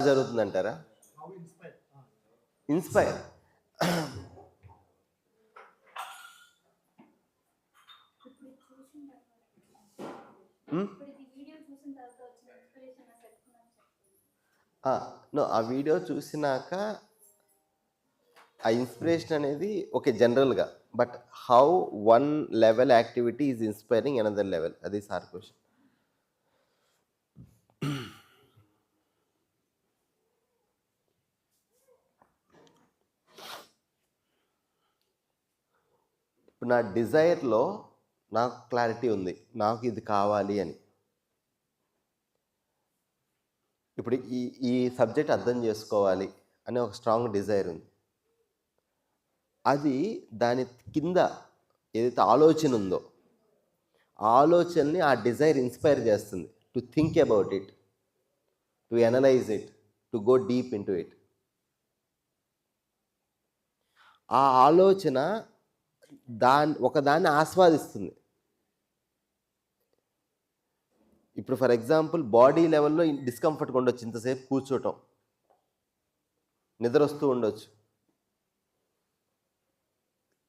జరుగుతుందంటారా? Inspire no hmm? ah, ఆ video చూసినాక ఆ ఇన్స్పిరేషన్ అనేది ఓకే జనరల్గా but how one level activity is inspiring another level అది సార్ క్వశ్చన్ ఇప్పుడు నా డిజైర్లో నాకు క్లారిటీ ఉంది. నాకు ఇది కావాలి అని. ఇప్పుడు ఈ ఈ సబ్జెక్ట్ అర్థం చేసుకోవాలి అనే ఒక స్ట్రాంగ్ డిజైర్ ఉంది. అది దాని కింద ఏదైతే ఆలోచన ఉందో ఆలోచనని ఆ డిజైర్ ఇన్స్పైర్ చేస్తుంది. To think about it to analyse it to go deep into it. ఆ ఆలోచన దాన్ని ఒకదాన్ని ఆస్వాదిస్తుంది. ఇప్పుడు ఫర్ ఎగ్జాంపుల్ బాడీ లెవెల్లో డిస్కంఫర్ట్గా ఉండొచ్చు ఇంతసేపు కూర్చోటం. నిద్ర వస్తూ ఉండొచ్చు.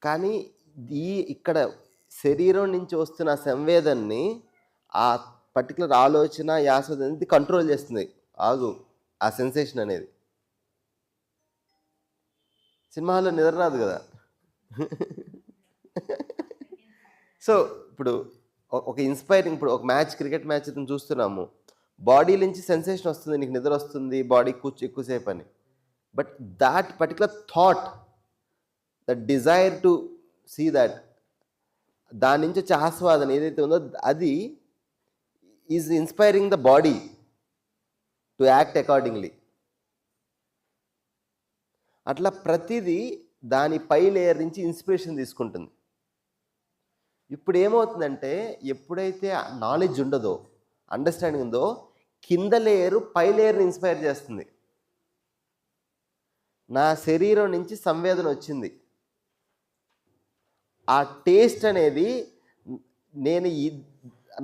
కానీ ఈ ఇక్కడ శరీరం నుంచి వస్తున్న సంవేదనని ఆ పర్టికులర్ ఆలోచన యాస అనేది కంట్రోల్ చేస్తుంది. ఆగు ఆ సెన్సేషన్ అనేది. సినిమాలో నిద్ర రాదు కదా. సో ఇప్పుడు ఒక ఇన్స్పైరింగ్ ఇప్పుడు ఒక మ్యాచ్ క్రికెట్ మ్యాచ్ చూస్తున్నాము. బాడీ నుంచి సెన్సేషన్ వస్తుంది నీకు నిద్ర వస్తుంది బాడీ కూర్చు ఎక్కువసేపు అని. But that particular thought the desire to see that దాని నుంచి వచ్చే ఆస్వాదన ఏదైతే ఉందో అది is inspiring the body to act accordingly. అట్లా ప్రతిదీ దాని పై లేయర్ నుంచి ఇన్స్పిరేషన్ తీసుకుంటుంది. ఇప్పుడు ఏమవుతుందంటే ఎప్పుడైతే నాలెడ్జ్ ఉండదో అండర్స్టాండింగ్ ఉందో కింద లేయరు పై లేయర్ని ఇన్స్పైర్ చేస్తుంది. నా శరీరం నుంచి సంవేదన వచ్చింది. ఆ టేస్ట్ అనేది నేను ఈ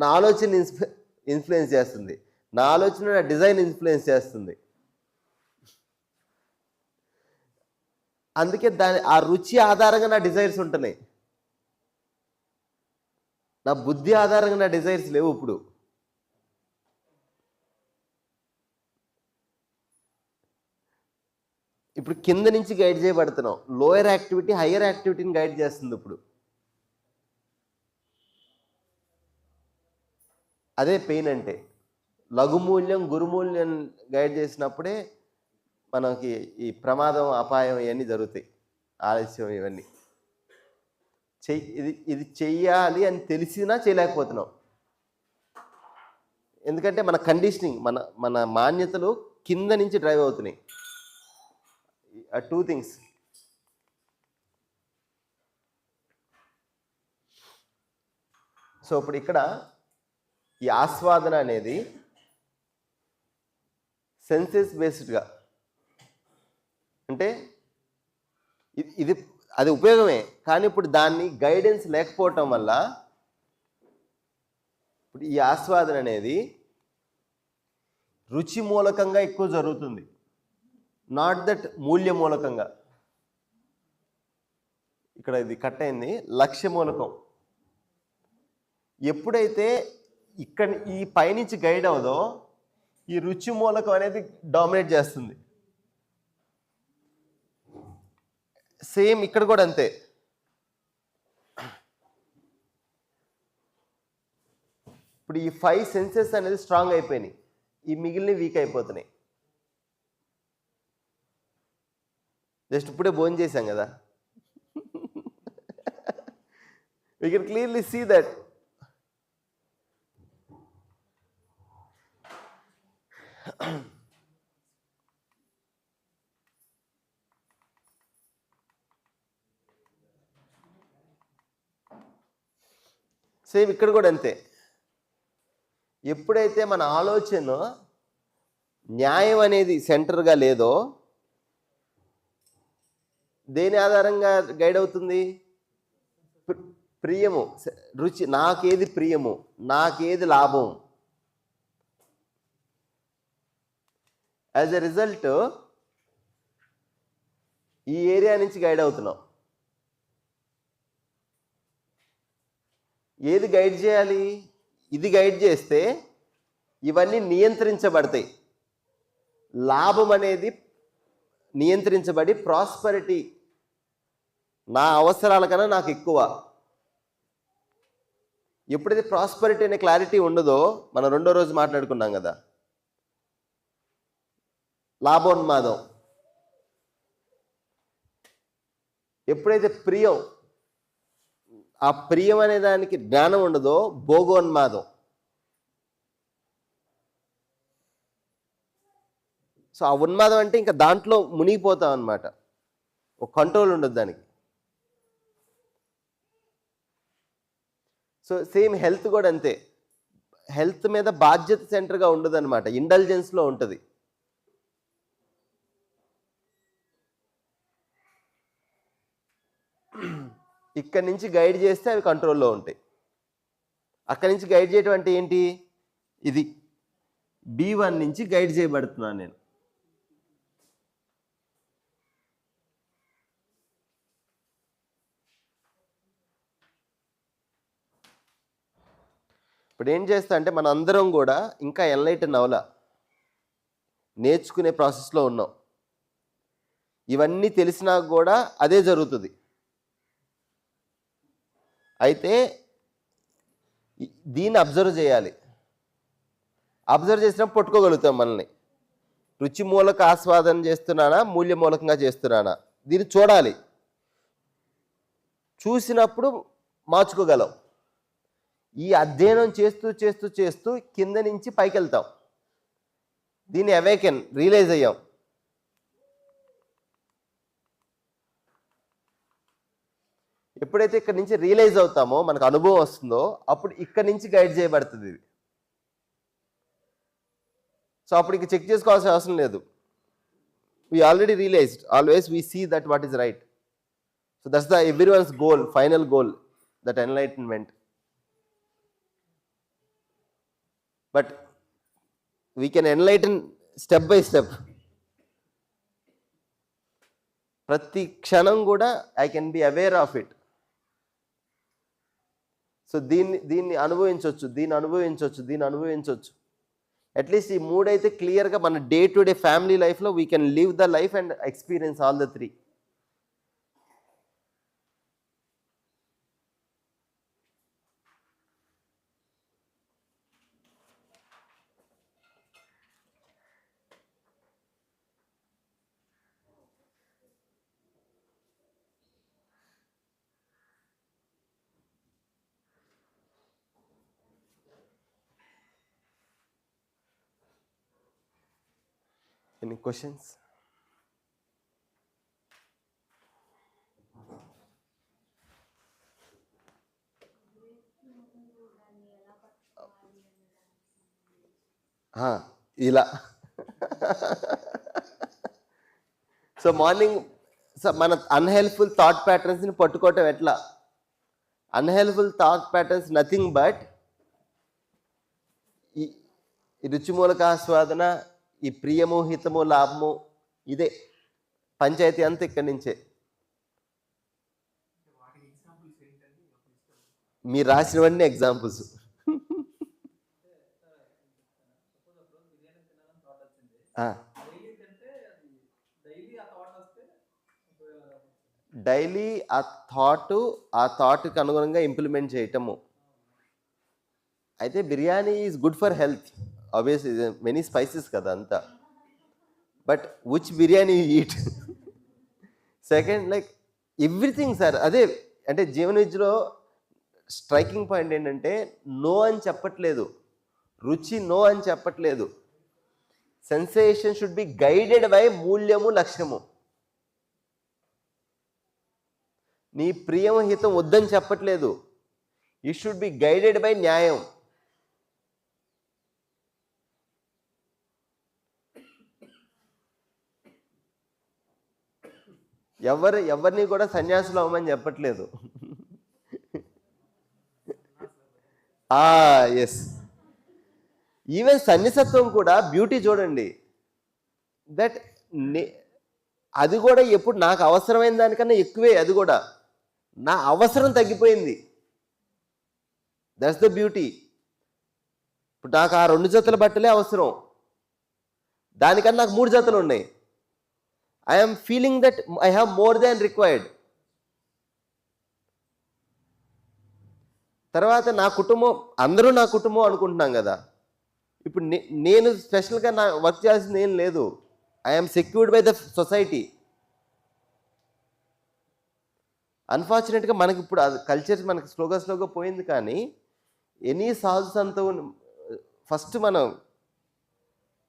నా ఆలోచన ఇన్స్పై ఇన్ఫ్లుయెన్స్ చేస్తుంది. నా ఆలోచన నా డిజైన్ ఇన్ఫ్లుయెన్స్ చేస్తుంది. అందుకే దాని ఆ రుచి ఆధారంగా నా డిజైర్స్ ఉంటున్నాయి. నా బుద్ధి ఆధారంగా నా డిజైర్స్ లేవు ఇప్పుడు. ఇప్పుడు కింద నుంచి గైడ్ చేయబడుతున్నాం లోయర్ యాక్టివిటీ హయ్యర్ యాక్టివిటీని గైడ్ చేస్తుంది ఇప్పుడు. అదే పెయిన్ అంటే. లఘుమూల్యం గురుమూల్యం గైడ్ చేసినప్పుడే మనకి ఈ ప్రమాదం అపాయం ఇవన్నీ జరుగుతాయి. ఆలస్యం ఇవన్నీ. ఇది ఇది చెయ్యాలి అని తెలిసినా చేయలేకపోతున్నాం. ఎందుకంటే మన కండిషనింగ్ మన మన మాన్యతలు కింద నుంచి డ్రైవ్ అవుతున్నాయి. టూ థింగ్స్ సో ఇప్పుడు ఇక్కడ ఈ ఆస్వాదన అనేది సెన్సెస్ బేస్డ్గా అంటే ఇది ఇది అది ఉపయోగమే. కానీ ఇప్పుడు దాన్ని గైడెన్స్ లేకపోవటం వల్ల ఇప్పుడు ఈ ఆస్వాదన అనేది రుచి మూలకంగా ఎక్కువ జరుగుతుంది. నాట్ దట్ మూల్య మూలకంగా. ఇక్కడ ఇది కట్ అయింది. లక్ష్య మూలకం. ఎప్పుడైతే ఇక్కడ ఈ పైనుంచి గైడ్ అవదో ఈ రుచి మూలకం అనేది డామినేట్ చేస్తుంది. సేమ్ ఇక్కడ కూడా అంతే. ఇప్పుడు ఈ ఫైవ్ సెన్సెస్ అనేది స్ట్రాంగ్ అయిపోయినాయి. ఈ మిగిలిన వీక్ అయిపోతున్నాయి. జస్ట్ ఇప్పుడే భోజనం చేశాం కదా. We can clearly see that same ఇక్కడ కూడా అంతే. ఎప్పుడైతే మన ఆలోచన న్యాయం అనేది సెంటర్గా లేదో దేని ఆధారంగా గైడ్ అవుతుంది? ప్రియము. రుచి నాకేది ప్రియము నాకేది లాభం? యాజ్ ఎ రిజల్ట్ ఈ ఏరియా నుంచి గైడ్ అవుతున్నాం. ఏది గైడ్ చేయాలి? ఇది గైడ్ చేస్తే ఇవన్నీ నియంత్రించబడతాయి. లాభం అనేది నియంత్రించబడి ప్రాస్పరిటీ నా అవసరాల కన్నా నాకు ఎక్కువ. ఎప్పుడైతే ప్రాస్పరిటీ అనే క్లారిటీ ఉండదో మనం రెండో రోజు మాట్లాడుకున్నాం కదా. లాభోన్మాదం. ఎప్పుడైతే ప్రియం ఆ ప్రియం అనే దానికి జ్ఞానం ఉండదో భోగోన్మాదం. సో ఆ ఉన్మాదం అంటే ఇంకా దాంట్లో మునిగిపోతాం అనమాట ఒక కంట్రోల్ ఉండదు దానికి. సో సేమ్ హెల్త్ కూడా అంతే. హెల్త్ మీద బాధ్యత సెంటర్గా ఉండదు అనమాట ఇంటెలిజెన్స్లో ఉంటుంది. ఇక్కడి నుంచి గైడ్ చేస్తే అవి కంట్రోల్లో ఉంటాయి. అక్కడి నుంచి గైడ్ చేయటం అంటే ఏంటి? ఇది బి వన్ నుంచి గైడ్ చేయబడుతున్నాను నేను. ఇప్పుడు ఏం చేస్తా అంటే మన అందరం కూడా ఇంకా ఎన్లైటన్ అవల నేర్చుకునే ప్రాసెస్లో ఉన్నాం. ఇవన్నీ తెలిసినా కూడా అదే జరుగుతుంది. అయితే దీన్ని అబ్జర్వ్ చేయాలి. అబ్జర్వ్ చేసినప్పుడు పట్టుకోగలుగుతాం మనల్ని. రుచి మూలక ఆస్వాదన చేస్తున్నానా మూల్య మూలకంగా చేస్తున్నానా? దీన్ని చూడాలి. చూసినప్పుడు మార్చుకోగలం. ఈ అధ్యయనం చేస్తూ చేస్తూ చేస్తూ కింద నుంచి పైకి వెళ్తాం. దీన్ని అవేకెన్ రియలైజ్ అయ్యాం. ఎప్పుడైతే ఇక్కడ నుంచి రియలైజ్ అవుతామో మనకు అనుభవం వస్తుందో అప్పుడు ఇక్కడ నుంచి గైడ్ చేయబడుతుంది ఇది. సో అప్పుడు ఇంక చెక్ చేసుకోవాల్సిన అవసరం లేదు. We already realised always we see that what is right so that's the everyone's goal final goal that enlightenment but we can enlighten step by step ప్రతి క్షణం కూడా I can be aware of it so దీన్ని దీన్ని అనుభవించవచ్చు దీన్ని అనుభవించవచ్చు దీన్ని అనుభవించవచ్చు. అట్లీస్ట్ ఈ మూడైతే క్లియర్గా మన డే టు డే ఫ్యామిలీ లైఫ్లో we can live the life and experience all the three any questions ఇలా సో మార్నింగ్ సో మన అన్హెల్ప్ఫుల్ థాట్ ప్యాటర్న్స్ని పట్టుకోవటం ఎట్లా? Unhelpful thought patterns nothing but ఈ ఈ రుచిమూలక ఆస్వాదన ఈ ప్రియము హితము లాభము ఇదే పంచాయతీ అంతా ఇక్కడి నుంచే. మీరు రాసినవన్నీ ఎగ్జాంపుల్స్. డైలీ ఆ థాట్ ఆ థాట్కి అనుగుణంగా ఇంప్లిమెంట్ చేయటము. అయితే biryani is good for health. Obvious many spices కదా అంతా. బట్ ఉచ్ biryani eat second like everything sir అదే అంటే జీవన విద్యలో స్ట్రైకింగ్ పాయింట్ ఏంటంటే నో అని చెప్పట్లేదు. రుచి నో అని చెప్పట్లేదు. Sensation should be guided by మూల్యము లక్ష్యము. నీ ప్రియము హితం వద్దని చెప్పట్లేదు. ఈ షుడ్ బి గైడెడ్ బై న్యాయం. ఎవరు ఎవరిని కూడా సన్యాసులు అవ్వమని చెప్పట్లేదు. ఎస్ ఈవెన్ సన్నిసత్వం కూడా బ్యూటీ చూడండి. దట్ అది కూడా ఎప్పుడు నాకు అవసరమైన దానికన్నా ఎక్కువే అది కూడా. నా అవసరం తగ్గిపోయింది. దట్స్ ద బ్యూటీ ఇప్పుడు నాకు ఆ రెండు జతల బట్టలే అవసరం. దానికన్నా నాకు మూడు జతలు ఉన్నాయి. I'm feeling that I have more than required తర్వాత నా కుటుంబం అందరూ నా కుటుంబం అనుకుంటున్నాం కదా. ఇప్పుడు నే- నేను స్పెషల్గా నా వర్క్ చేయాల్సింది ఏం లేదు. I'm secured by the society అన్ఫార్చునేట్గా మనకి ఇప్పుడు కల్చర్ మనకి స్లోగా స్లోగా పోయింది కానీ ఎనీ సాధు అంత ఫస్ట్ మనం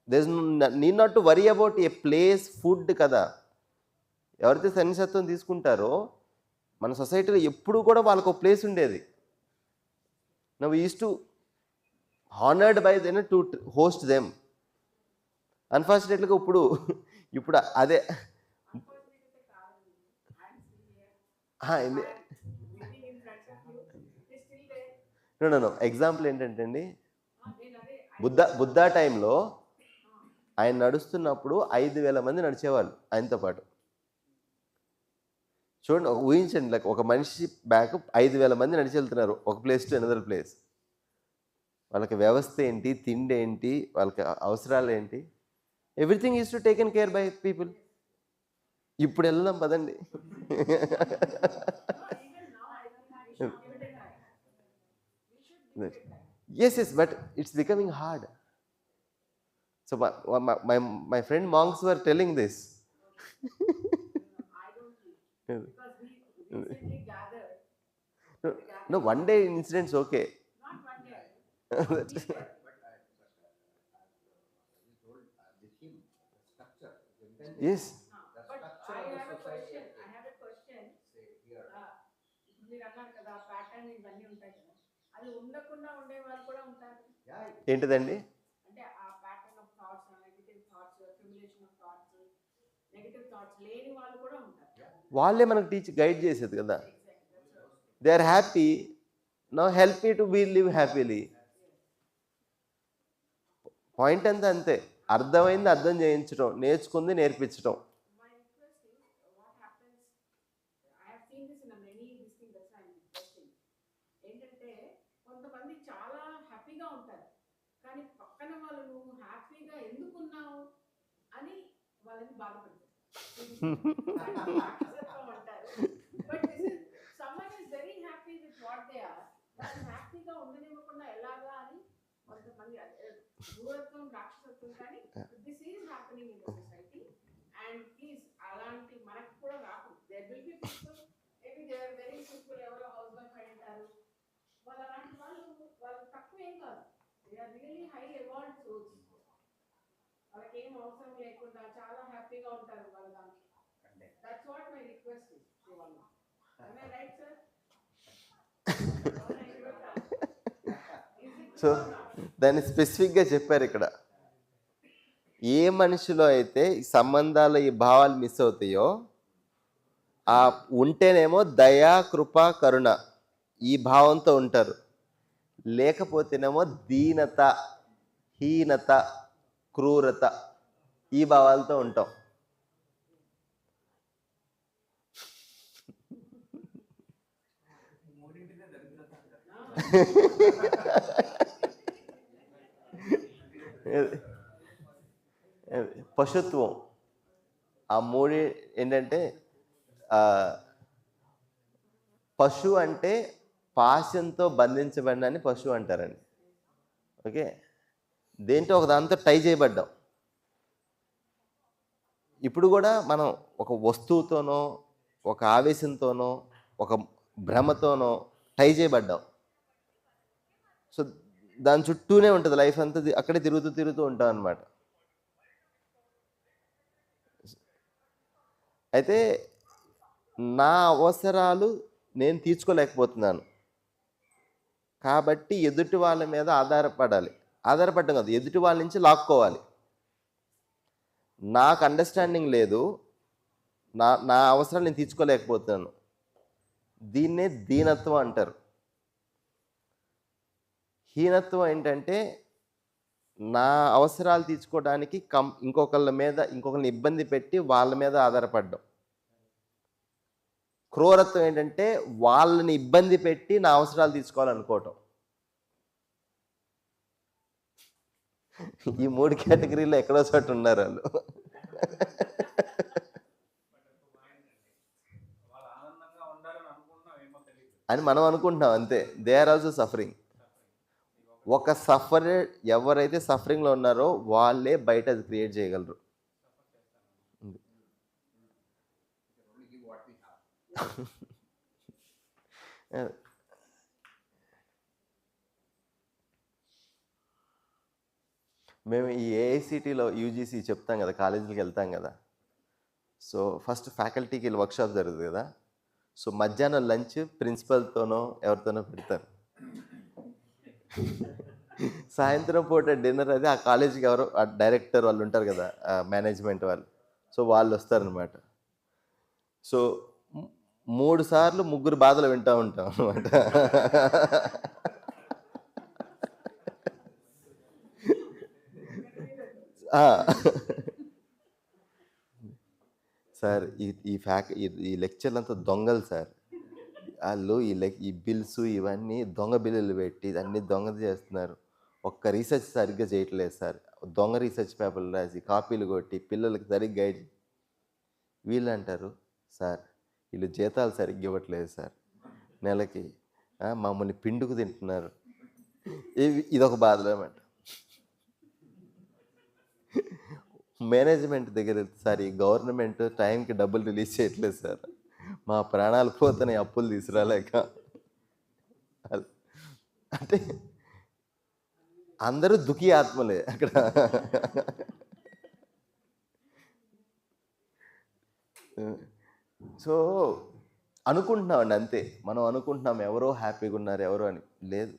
దెస్ నీ not to worry about a place food కదా. ఎవరైతే సన్నిసత్వం తీసుకుంటారో మన సొసైటీలో ఎప్పుడు కూడా వాళ్ళకు ఒక ప్లేస్ ఉండేది now is to honoured by then to host them అన్ఫార్చునేట్గా ఇప్పుడు ఇప్పుడు అదే. ఎగ్జాంపుల్ ఏంటంటే అండి బుద్ధ బుద్ధ టైంలో ఆయన నడుస్తున్నప్పుడు ఐదు వేల మంది నడిచేవాళ్ళు ఆయనతో పాటు. చూడండి ఒక ఊహించండి లైక్ ఒక మనిషి బ్యాక్ ఐదు వేల మంది నడిచి వెళ్తున్నారు ఒక ప్లేస్ టు అనదర్ ప్లేస్ వాళ్ళకి వ్యవస్థ ఏంటి తిండి ఏంటి వాళ్ళకి అవసరాలు ఏంటి? Everything is to taken care by people ఇప్పుడు వెళ్దాం పదండి. Yes yes but it's becoming hard so my my friend among were telling this no one day incidents okay yes But I have a question, I have a question. Uh, ఇప్పుడు మీరు అన్నారు కదా pattern ఇవన్నీ ఉంటాయి కదా అది ఉండకుండా ఉండే వాళ్ళు కూడా ఉంటారు ఏంటిదండి అంటే ఆ pattern of thoughts negative thoughts accumulation of thoughts negative thoughts లేని వాళ్ళు మనకు టీచ్ గైడ్ చేసేది కదా. They are happy no help me to be live happily point అంతా అంతే. అర్థమైంది అర్థం చేయించడం నేర్చుకుంది నేర్పించడం కానీ పక్కన వాళ్ళు నువ్వు హ్యాపీగా ఎందుకున్నావు? అని వాళ్ళని బాధపడతారు. But someone is very happy with what they are వాళ్ళు హ్యాపీగా ఉండనివ్వకుండా ఎలాగా అని కొంతమంది దూరత్వం రాక్షసత్వం కానీ this is happening in society and please అలాంటి మనకు కూడా రాకూడదు there will be people maybe they are very simple ఎవరో హౌస్ వైఫ్ అయి ఉంటారు వాళ్ళు అలాంటి వాళ్ళు వాళ్ళు తక్కువ ఏం కాదు. They are really high souls వాళ్ళకి ఏం అవసరం లేకుండా చాలా హ్యాపీగా ఉంటారు వాళ్ళ దాంట్లో. That's what my request right sir so దాన్ని స్పెసిఫిక్గా చెప్పారు ఇక్కడ. ఏ మనిషిలో అయితే ఈ సంబంధాలు ఈ భావాలు మిస్ అవుతాయో ఆ ఉంటేనేమో దయా కృప కరుణ ఈ భావంతో ఉంటారు. లేకపోతేనేమో దీనత హీనత క్రూరత ఈ భావాలతో ఉంటాం. పశుత్వం. ఆ మూడి ఏంటంటే పశు అంటే పాశంతో బంధించబడినని పశువు అంటారండి. ఓకే? దేంట్లో ఒక దాంతో టై చేయబడ్డాం. ఇప్పుడు కూడా మనం ఒక వస్తువుతోనో ఒక ఆవేశంతోనో ఒక భ్రమతోనో టై చేయబడ్డాం. సో దాని చుట్టూనే ఉంటుంది. లైఫ్ అంతా అక్కడే తిరుగుతూ తిరుగుతూ ఉంటాం అనమాట అయితే నా అవసరాలు నేను తీర్చుకోలేకపోతున్నాను. కాబట్టి ఎదుటి వాళ్ళ మీద ఆధారపడాలి. ఆధారపడడం కాదు. ఎదుటి వాళ్ళ నుంచి లాక్కోవాలి. నాకు అండర్స్టాండింగ్ లేదు. నా నా అవసరాలు నేను తీర్చుకోలేకపోతున్నాను. దీన్నే దీనత్వం అంటారు. హీనత్వం ఏంటంటే నా అవసరాలు తీర్చుకోవడానికి కం ఇంకొకళ్ళ మీద ఇంకొకరిని ఇబ్బంది పెట్టి వాళ్ళ మీద ఆధారపడడం. క్రూరత్వం ఏంటంటే వాళ్ళని ఇబ్బంది పెట్టి నా అవసరాలు తీసుకోవాలనుకోవటం ఈ మూడు కేటగిరీలో ఎక్కడో చోట ఉన్నారు వాళ్ళు. అని మనం అనుకుంటున్నాం అంతే. దే ఆర్ ఆల్సో సఫరింగ్ ఒక సఫర్ ఎవరైతే సఫరింగ్లో ఉన్నారో వాళ్ళే బయట అది క్రియేట్ చేయగలరు. మేము ఈ ఏఐసిటీలో యూజీసీ చెప్తాం కదా కాలేజీలకు వెళ్తాం కదా. సో ఫస్ట్ ఫ్యాకల్టీకి వెళ్ళి వర్క్షాప్ జరుగుతుంది కదా. సో మధ్యాహ్నం లంచ్ ప్రిన్సిపల్తోనో ఎవరితోనో పెడతారు. సాయంత్రం పూట డిన్నర్ అది ఆ కాలేజీకి ఎవరో ఆ డైరెక్టర్ వాళ్ళు ఉంటారు కదా మేనేజ్మెంట్ వాళ్ళు. సో వాళ్ళు వస్తారనమాట సో మూడు సార్లు ముగ్గురు బాధలు వింటూ ఉంటాం అనమాట సార్ ఈ ఈ ఫ్యాక్ ఈ- ఈ లెక్చర్లు అంతా దొంగలు సార్. వాళ్ళు ఈ లెక్ ఈ బిల్స్ ఇవన్నీ దొంగ బిల్లులు పెట్టి అన్ని దొంగ చేస్తున్నారు. ఒక్క రీసెర్చ్ సరిగ్గా చేయట్లేదు సార్. దొంగ రీసెర్చ్ పేపర్లు రాసి కాపీలు కొట్టి పిల్లలకి సరిగ్గా గైడ్ వీళ్ళు అంటారు సార్ వీళ్ళు జీతాలు సరిగ్గా ఇవ్వట్లేదు సార్. నెలకి మమ్మల్ని పిండుకు తింటున్నారు. ఇవి ఇదొక బాధలు మేనేజ్మెంట్ దగ్గర సార్ ఈ గవర్నమెంట్ టైంకి డబ్బులు రిలీజ్ చేయట్లేదు సార్. మా ప్రాణాలు పోతున్నాయి అప్పులు తీసుకురాలేక. అంటే అందరూ దుఃఖీ ఆత్మలే అక్కడ. సో అనుకుంటున్నామండి అంతే. మనం అనుకుంటున్నాం ఎవరో హ్యాపీగా ఉన్నారు ఎవరో అని. లేదు.